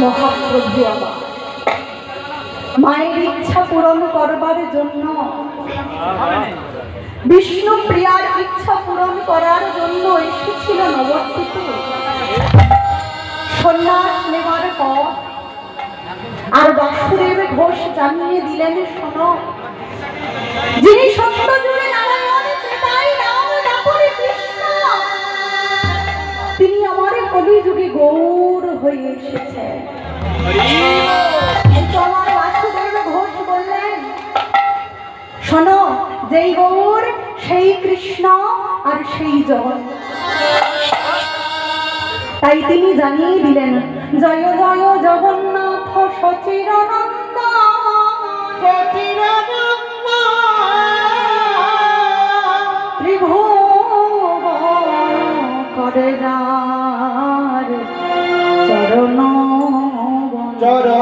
মহাপ্রভু আমার। মায়ের ইচ্ছা পূরণ করবার জন্য, বিষ্ণু প্রিয়ার ইচ্ছা পূরণ করার জন্য এসেছিল নবদ্বীপে। সন্ন্যাস নেবার পর আর বাসুদেব ঘোষ জানিয়ে দিলেন, শোনো কলিযুগে গৌর হয়ে এসেছে। শোনো, যেই গৌর, সেই কৃষ্ণ আর সেই জগন্নাথ তাই তিনি জানিয়ে দিলেন, জয় জয় জগন্নাথ Tchau, é tchau.